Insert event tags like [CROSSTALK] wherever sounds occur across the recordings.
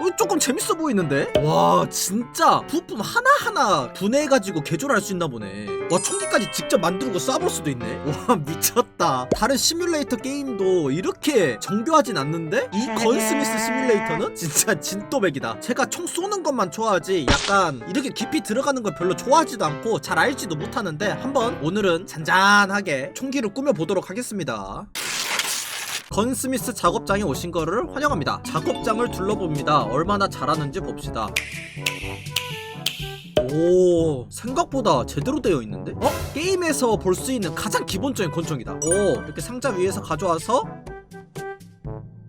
어, 조금 재밌어 보이는데? 와 진짜. 부품 하나하나 분해해가지고 개조할 수 있나 보네. 와 총기까지 직접 만들고 쏴볼 수도 있네. [LAUGHS] 와 미쳤다. 다른 시뮬레이터 게임도 이렇게 정교하진 않는데? 이 건스미스 시뮬레이터는? 진짜 진또백이다. 제가 총 쏘는 것만 좋아하지 약간 이렇게 깊이 들어가는 걸 별로 좋아하지도 않고 잘 알지도 못하는데 한번 오늘은 잔잔하게 총기를 꾸며보도록 하겠습니다 건스미스 작업장에 오신 거를 환영합니다. 작업장을 둘러봅니다. 얼마나 잘하는지 봅시다. 오 생각보다 제대로 되어 있는데? 어? 게임에서 볼 수 있는 가장 기본적인 권총이다. 오 이렇게 상자 위에서 가져와서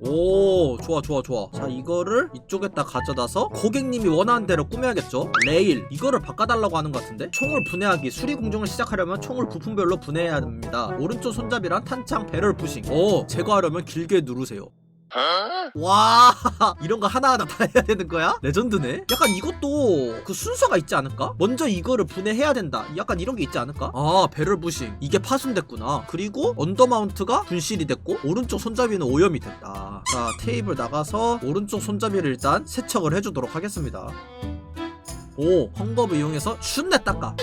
오 좋아 좋아 좋아. 자 이거를 이쪽에다 가져다서 고객님이 원하는 대로 꾸며야겠죠? 레일. 이거를 바꿔달라고 하는 것 같은데? 총을 분해하기 수리 공정을 시작하려면 총을 부품별로 분해해야 합니다. 오른쪽 손잡이랑 탄창 배럴 푸싱. 오 제거하려면 길게 누르세요 와 [LAUGHS] 이런 거 하나하나 다 해야 되는 거야? 레전드네? 약간 이것도 그 순서가 있지 않을까? 먼저 이거를 분해해야 된다. 약간 이런 게 있지 않을까? 아 배럴 부싱 이게 파손됐구나. 그리고 언더마운트가 분실이 됐고 오른쪽 손잡이는 오염이 됐다. 자 테이블 나가서 오른쪽 손잡이를 일단 세척을 해주도록 하겠습니다. 오 헝겊을 이용해서 슛내 닦아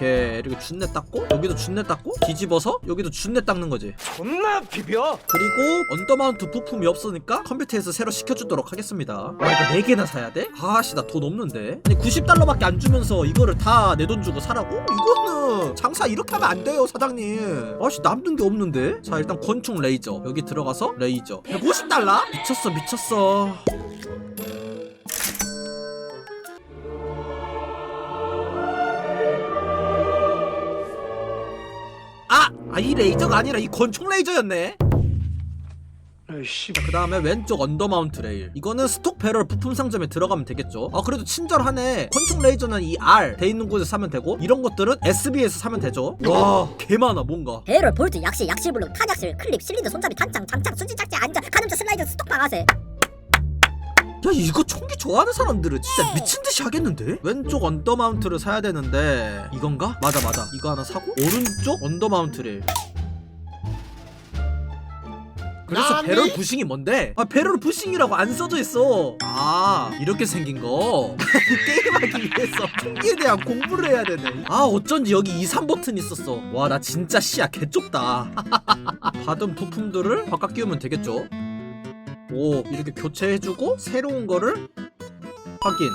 오케이 이렇게 준내 닦고 여기도 준내 닦고 뒤집어서 여기도 준내 닦는 거지. 존나 비벼. 그리고 언더마운트 부품이 없으니까 컴퓨터에서 새로 시켜주도록 하겠습니다. 와 이거 4개나 사야 돼? 아씨 나 돈 없는데. 아니 90달러밖에 안 주면서 이거를 다 내 돈 주고 사라고? 이거는 장사 이렇게 하면 안 돼요 사장님. 아씨 남는 게 없는데? 자 일단 권총 레이저. 여기 들어가서 레이저. 150달러? 미쳤어 미쳤어 이 레이저가 아니라 이 권총 레이저였네. 아이씨 그 다음에 왼쪽 언더마운트 레일. 이거는 스톡 배럴 부품 상점에 들어가면 되겠죠. 아 그래도 친절하네. 권총 레이저는 이 R 돼 있는 곳에 사면 되고 이런 것들은 SB에서 사면 되죠. 와 개많아 뭔가. 배럴, 볼트, 약실, 약실블록, 탄약실, 클립, 실린더, 손잡이, 탄창, 장착, 순지 짝지, 안전, 가늠자, 슬라이드, 스톡 방아쇠 야 이거 총기 좋아하는 사람들은 진짜 미친듯이 하겠는데? 왼쪽 언더마운트를 사야 되는데 이건가? 맞아 맞아 이거 하나 사고 오른쪽 언더마운트 레일 그래서? 배럴 부싱이 뭔데? 아 배럴 부싱이라고 안 써져 있어 아 이렇게 생긴 거 [LAUGHS] 게임하기 위해서 총기에 대한 공부를 해야 되네 아 어쩐지 여기 2, 3 버튼 있었어 와 나 진짜 씨야 개좁다 [LAUGHS] 받은 부품들을 바꿔 끼우면 되겠죠 오 이렇게 교체해주고 새로운 거를 확인.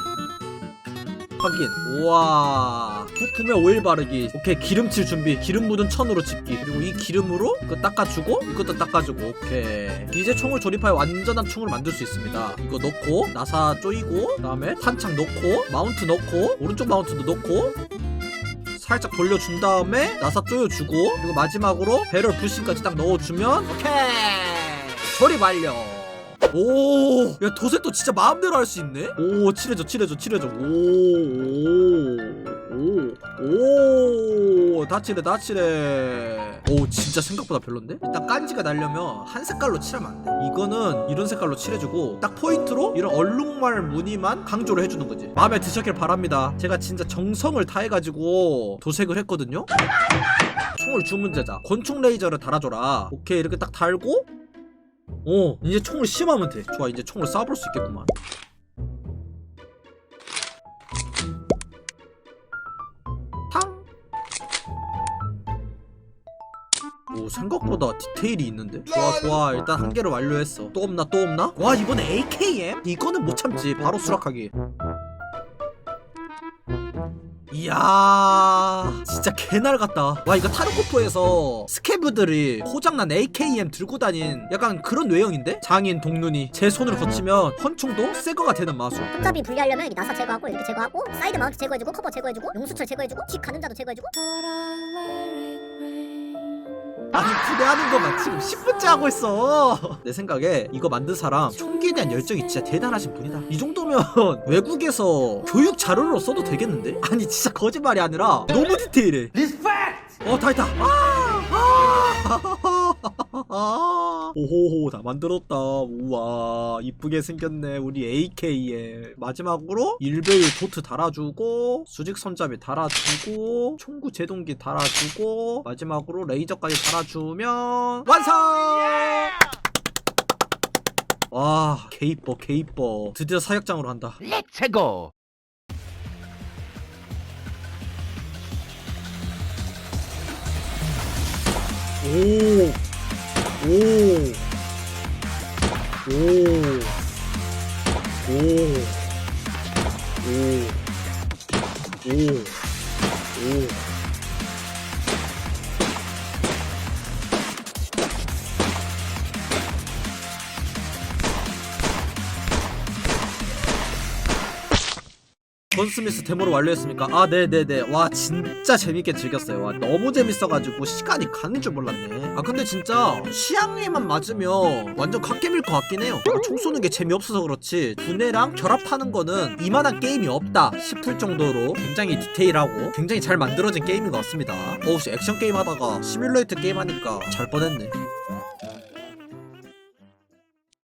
확인. 우와. 부품에 오일 바르기. 오케이 기름칠 준비. 기름 묻은 천으로 집기. 그리고 이 기름으로 이거 닦아주고 이것도 닦아주고. 오케이. 이제 총을 조립하여 완전한 총을 만들 수 있습니다. 이거 넣고 나사 조이고 그 다음에 탄창 넣고 마운트 넣고 오른쪽 마운트도 넣고 살짝 돌려준 다음에 나사 조여주고 그리고 마지막으로 배럴 부싱까지 딱 넣어주면 오케이. 조립 완료 오, 야 도색도 진짜 마음대로 할 수 있네. 오, 칠해줘, 칠해줘, 칠해줘. 오, 오, 오, 다 칠해, 다 칠해. 오, 진짜 생각보다 별론데? 일단 깐지가 나려면 한 색깔로 칠하면 안 돼. 이거는 이런 색깔로 칠해주고 딱 포인트로 이런 얼룩말 무늬만 강조를 해주는 거지. 마음에 드셨길 바랍니다. 제가 진짜 정성을 다해가지고 도색을 했거든요. 총을 주문 제자. 권총 레이저를 달아줘라. 오케이, 이렇게 딱 달고 오 이제 총을 심하면 돼. 좋아 이제 총을 쏴볼 수 있겠구만. 탕! 오 생각보다 디테일이 있는데? 좋아 좋아. 일단 한 개를 완료했어. 또 없나 또 없나? 와 이번에 AKM? 이거는 못 참지. 바로 수락하기 이야 진짜 개날 같다. 와 이거 타르코프에서 스케브들이 고장난 AKM 들고 다닌 약간 그런 외형인데? 장인 동눈이 제 손으로 거치면 헌충도 새거가 되는 마술. 손잡이 분리하려면 이렇게 나사 제거하고 이렇게 제거하고 사이드 마운트 제거해주고 커버 제거해주고 용수철 제거해주고 뒷 가늠자도 제거해주고 아니 분해하는 것만 지금 10분째 하고 있어 내 생각에 이거 만든 사람 총기에 대한 열정이 진짜 대단하신 분이다 이 정도면 [LAUGHS] 외국에서 교육 자료로 써도 되겠는데? 아니 진짜 거짓말이 아니라 너무 디테일해 리스펙트 어, 다 했다. 아! 아! 오호호, 다 만들었다. 우와, 이쁘게 생겼네. 우리 AK에. 마지막으로 일베일 도트 달아주고, 수직 손잡이 달아주고, 총구 제동기 달아주고, 마지막으로 레이저까지 달아주면, 완성! 와 개이뻐 개이뻐 드디어 사격장으로 한다 최고. 오. 오. 오. 오. 오. 오. 오. 건스미스 데모를 완료했습니까? 아 네네네. 와 진짜 재밌게 즐겼어요. 와 너무 재밌어가지고 시간이 가는 줄 몰랐네. 아 근데 진짜 취향에만 맞으면 완전 갓겜일 것 같긴 해요. 아, 총 쏘는 게 재미없어서 그렇지 두뇌랑 결합하는 거는 이만한 게임이 없다 싶을 정도로 굉장히 디테일하고 굉장히 잘 만들어진 게임인 것 같습니다. 어우씨 액션 게임 하다가 시뮬레이터 게임 하니까 잘 뻔했네